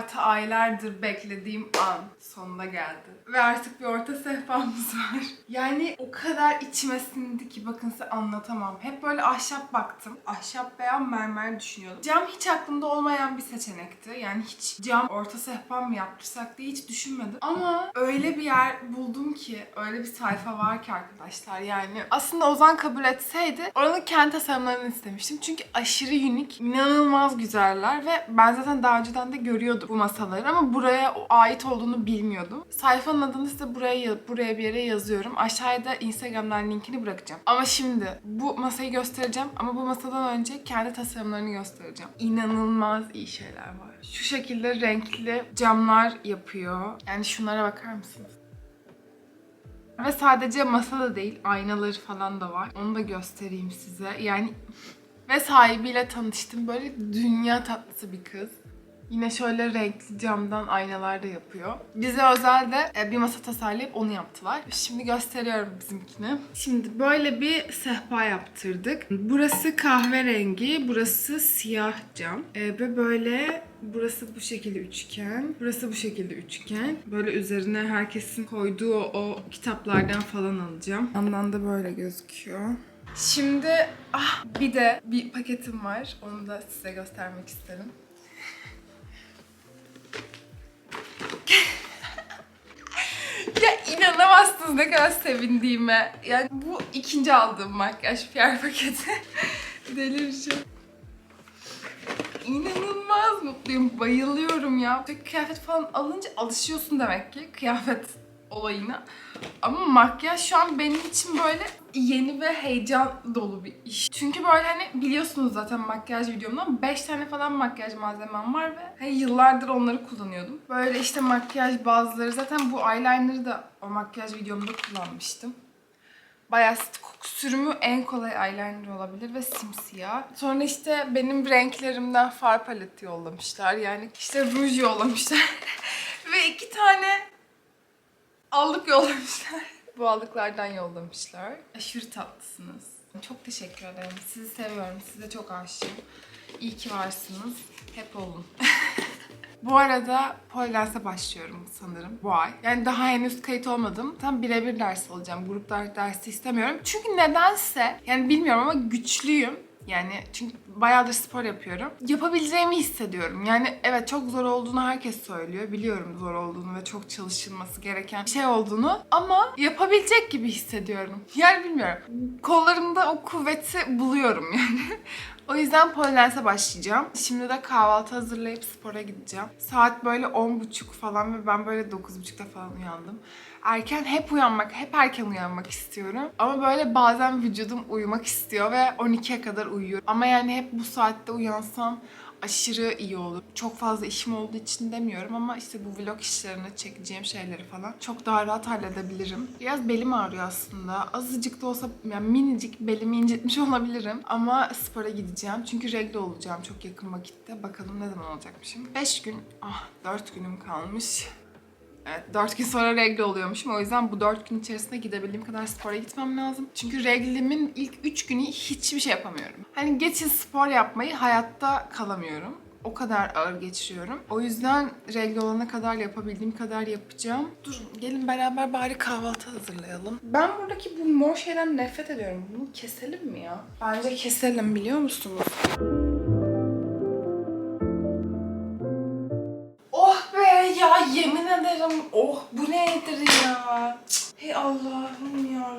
Artı aylardır beklediğim an sonuna geldi. Ve artık bir orta sehpamız var. Yani o kadar içime sindi ki bakın size anlatamam. Hep böyle ahşap baktım. Ahşap veya mermer düşünüyordum. Cam hiç aklımda olmayan bir seçenekti. Yani hiç cam orta sehpa mı yaptırsak diye hiç düşünmedim. Ama öyle bir yer buldum ki, öyle bir sayfa var ki arkadaşlar. Yani aslında Ozan kabul etseydi oranın kendi tasarımlarını istemiştim. Çünkü aşırı unik, inanılmaz güzeller ve ben zaten daha önceden de görüyordum bu masaları ama buraya ait olduğunu bilmiyordum. Sayfanın adını size buraya buraya bir yere yazıyorum. Aşağıya da Instagram'dan linkini bırakacağım. Ama şimdi bu masayı göstereceğim ama bu masadan önce kendi tasarımlarını göstereceğim. İnanılmaz iyi şeyler var. Şu şekilde renkli camlar yapıyor. Yani şunlara bakar mısınız? Ve sadece masa da değil, aynaları falan da var. Onu da göstereyim size. Yani ve sahibiyle tanıştım. Böyle dünya tatlısı bir kız. Yine şöyle renkli camdan aynalar da yapıyor. Bize özel de e, bir masa tasarlayıp onu yaptılar. Şimdi gösteriyorum bizimkini. Şimdi böyle bir sehpa yaptırdık. Burası kahverengi, burası siyah cam. E, ve böyle burası bu şekilde üçgen, burası bu şekilde üçgen. Böyle üzerine herkesin koyduğu o kitaplardan falan alacağım. Yandan da böyle gözüküyor. Şimdi ah bir de bir paketim var. Onu da size göstermek isterim. Ya inanamazsınız ne kadar sevindiğime. Yani bu ikinci aldığım makyaj PR paketi. Delireceğim. İnanılmaz mutluyum. Bayılıyorum ya. Tek kıyafet falan alınca alışıyorsun demek ki kıyafet olayına. Ama makyaj şu an benim için böyle yeni ve heyecan dolu bir iş. Çünkü böyle hani biliyorsunuz zaten makyaj videomdan 5 tane falan makyaj malzemem var ve hani yıllardır onları kullanıyordum. Böyle işte makyaj bazıları zaten bu eyeliner'ı da o makyaj videomda kullanmıştım. Bayağı sürümü en kolay eyeliner olabilir ve simsiyah. Sonra işte benim renklerimden far paleti yollamışlar. Yani işte ruj yollamışlar. ve iki tane allık yollamışlar. Bu allıklardan yollamışlar. Aşırı tatlısınız. Çok teşekkür ederim. Sizi seviyorum. Size çok aşığım. İyi ki varsınız. Hep olun. Bu arada Polydense'e başlıyorum sanırım bu ay. Yani daha henüz kayıt olmadım. Tam birebir ders alacağım. Gruplar dersi istemiyorum. Çünkü nedense yani bilmiyorum ama güçlüyüm. Yani çünkü bayağıdır spor yapıyorum. Yapabileceğimi hissediyorum. Yani evet çok zor olduğunu herkes söylüyor. Biliyorum zor olduğunu ve çok çalışılması gereken bir şey olduğunu. Ama yapabilecek gibi hissediyorum. Yani bilmiyorum. Kollarımda o kuvveti buluyorum yani. O yüzden polidense başlayacağım. Şimdi de kahvaltı hazırlayıp spora gideceğim. Saat böyle 10.30 falan ve ben böyle 9.30'da falan uyandım. Erken hep uyanmak, hep erken uyanmak istiyorum. Ama böyle bazen vücudum uyumak istiyor ve 12'ye kadar uyuyorum. Ama yani hep bu saatte uyansam aşırı iyi olur. Çok fazla işim olduğu için demiyorum ama işte bu vlog işlerini çekeceğim şeyleri falan çok daha rahat halledebilirim. Biraz belim ağrıyor aslında. Azıcık da olsa yani minicik belimi incitmiş olabilirim. Ama spora gideceğim. Çünkü regle olacağım çok yakın vakitte. Bakalım ne zaman olacakmışım. 5 gün, ah 4 günüm kalmış. Evet, 4 gün sonra regle oluyormuşum. O yüzden bu 4 gün içerisinde gidebildiğim kadar spora gitmem lazım. Çünkü reglimin ilk 3 günü hiçbir şey yapamıyorum. Hani geçin spor yapmayı hayatta kalamıyorum. O kadar ağır geçiriyorum. O yüzden regle olana kadar yapabildiğim kadar yapacağım. Durun gelin beraber bari kahvaltı hazırlayalım. Ben buradaki bu mor şeyden nefret ediyorum. Bunu keselim mi ya? Bence keselim biliyor musunuz? Yemin ederim. Oh bu nedir ya? Cık, Hey Allah'ım ya.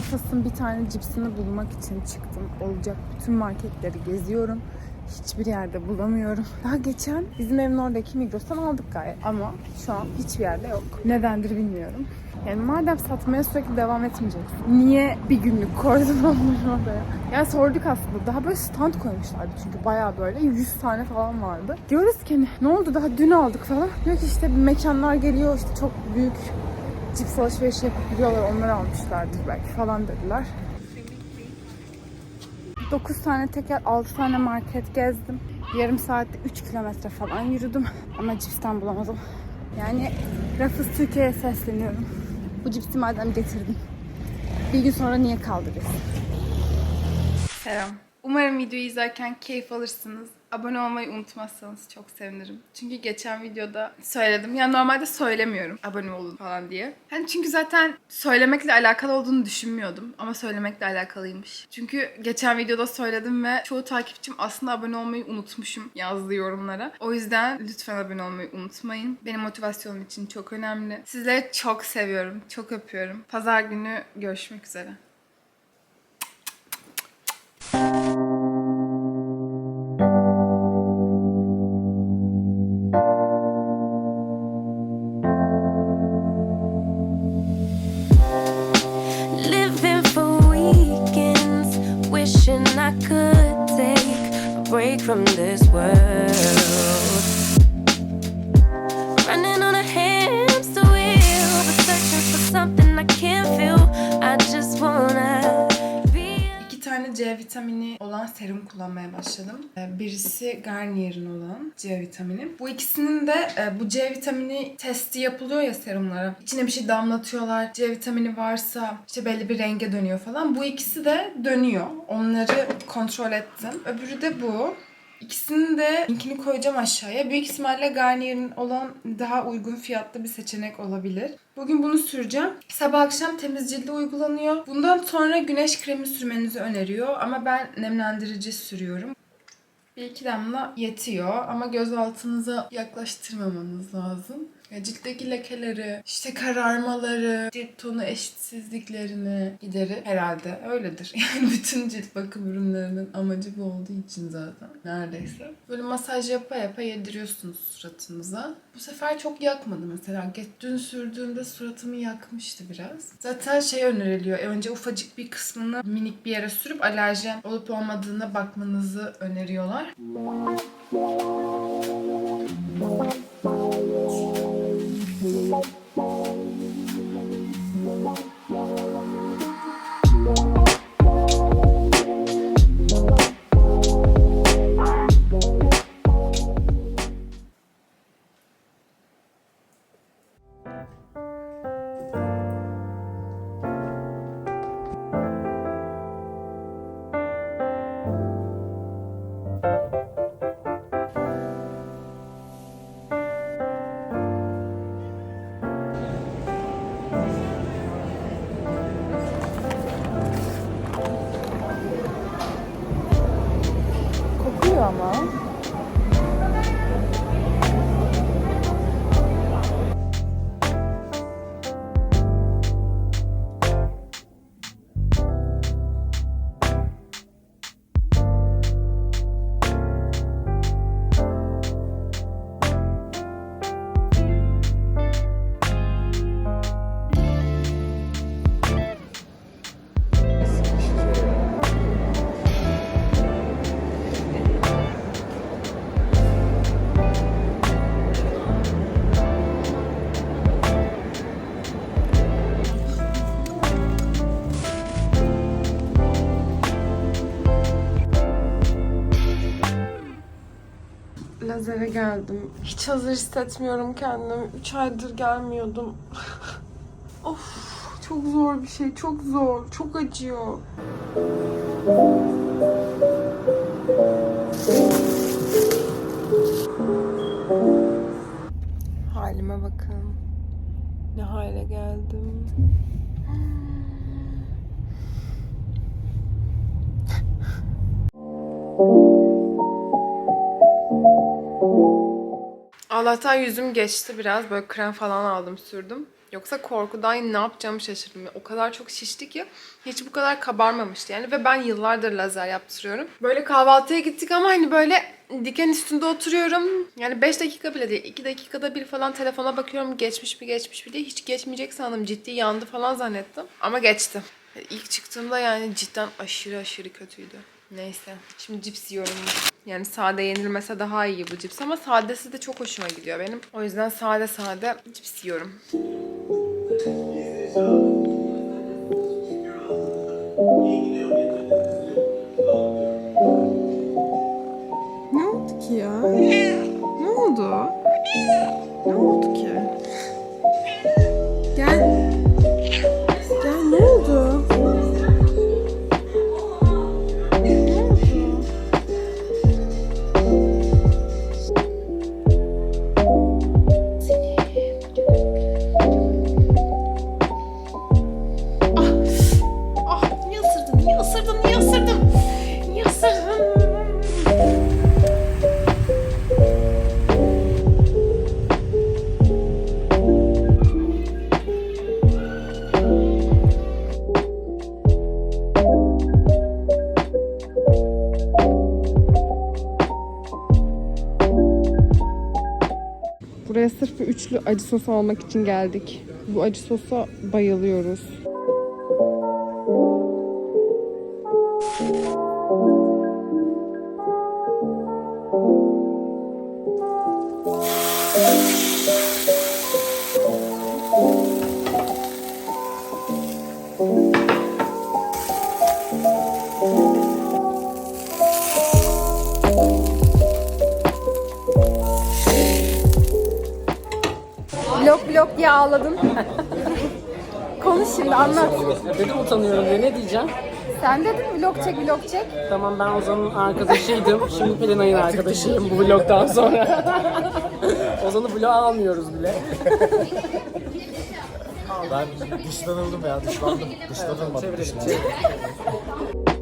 Rafas'ın bir tane cipsini bulmak için çıktım. Olacak bütün marketleri geziyorum. Hiçbir yerde bulamıyorum. Daha geçen bizim evin oradaki Migros'tan aldık gayet. Ama şu an hiçbir yerde yok. Nedendir bilmiyorum. Yani madem satmaya sürekli devam etmeyeceksin. Niye bir günlük koydun onları oraya? Yani sorduk aslında. Daha böyle stand koymuşlardı çünkü bayağı böyle 100 tane falan vardı. Diyoruz ki hani ne oldu daha dün aldık falan. Diyor ki işte mekanlar geliyor işte çok büyük cips alışverişi yapıp gidiyorlar onları almışlardır belki falan dediler. 9 tane teker, 6 tane market gezdim. Yarım saatte 3 kilometre falan yürüdüm. Ama cipsten bulamadım. Yani Rafız Türkiye'ye sesleniyorum. Bu cipsi madem getirdin. Bir gün sonra niye kaldırıyorsun? Selam. Umarım videoyu izlerken keyif alırsınız. Abone olmayı unutmazsanız çok sevinirim. Çünkü geçen videoda söyledim. Ya normalde söylemiyorum abone olun falan diye. Hani çünkü zaten söylemekle alakalı olduğunu düşünmüyordum. Ama söylemekle alakalıymış. Çünkü geçen videoda söyledim ve çoğu takipçim aslında abone olmayı unutmuşum yazdı yorumlara. O yüzden lütfen abone olmayı unutmayın. Benim motivasyonum için çok önemli. Sizleri çok seviyorum. Çok öpüyorum. Pazar günü görüşmek üzere. Break from this world. Tane C vitamini olan serum kullanmaya başladım. Ee, Birisi Garnier'in olan C vitamini. Bu ikisinin de e, bu C vitamini testi yapılıyor ya serumlara. İçine bir şey damlatıyorlar. C vitamini varsa işte belli bir renge dönüyor falan. Bu ikisi de dönüyor. Onları kontrol ettim. Öbürü de bu. İkisinin de linkini koyacağım aşağıya. Büyük ihtimalle Garnier'in olan daha uygun fiyatlı bir seçenek olabilir. Bugün bunu süreceğim. Sabah akşam temiz cilde uygulanıyor. Bundan sonra güneş kremi sürmenizi öneriyor. Ama ben nemlendirici sürüyorum. Bir iki damla yetiyor ama göz altınıza yaklaştırmamanız lazım. Ciltteki lekeleri, işte kararmaları, cilt tonu eşitsizliklerini giderir herhalde. Öyledir. Yani bütün cilt bakım ürünlerinin amacı bu olduğu için zaten neredeyse. Böyle masaj yapa yapa yediriyorsunuz suratınıza. Bu sefer çok yakmadı mesela. Dün sürdüğümde suratımı yakmıştı biraz. Zaten şey öneriliyor. Önce ufacık bir kısmını minik bir yere sürüp alerjen olup olmadığına bakmanızı öneriyorlar. Geldim. Hiç hazır hissetmiyorum kendimi. 3 aydır gelmiyordum. of çok zor bir şey. Çok zor. Çok acıyor. Halime bakın. Ne hale geldim. Allah'tan yüzüm geçti biraz. Böyle krem falan aldım sürdüm. Yoksa korkudan ne yapacağımı şaşırdım. O kadar çok şişti ki hiç bu kadar kabarmamıştı yani. Ve ben yıllardır lazer yaptırıyorum. Böyle kahvaltıya gittik ama hani böyle diken üstünde oturuyorum. Yani 5 dakika bile değil. 2 dakikada bir falan telefona bakıyorum. Geçmiş mi geçmiş mi diye. Hiç geçmeyecek sandım. Ciddi yandı falan zannettim. Ama geçti. İlk çıktığımda yani cidden aşırı aşırı kötüydü. Neyse. Şimdi cips yiyorum. Yani sade yenilmese daha iyi bu cips ama sadesi de çok hoşuma gidiyor benim. O yüzden sade sade cips yiyorum. Buraya sırf bu üçlü acı sos almak için geldik. Bu acı sosa bayılıyoruz. Vlog vlog diye ağladın. Konuş şimdi anlat. Dedim utanıyorum diye ne diyeceğim? Sen dedin vlog çek vlog çek. Tamam ben Ozan'ın arkadaşıydım. Şimdi Pelinay'ın arkadaşıyım bu vlogdan sonra. Ozan'ı vlog almıyoruz bile. Ben dışlanıldım ya, dışlandım. Dışlanılmadım, Çevirelim, çevirelim.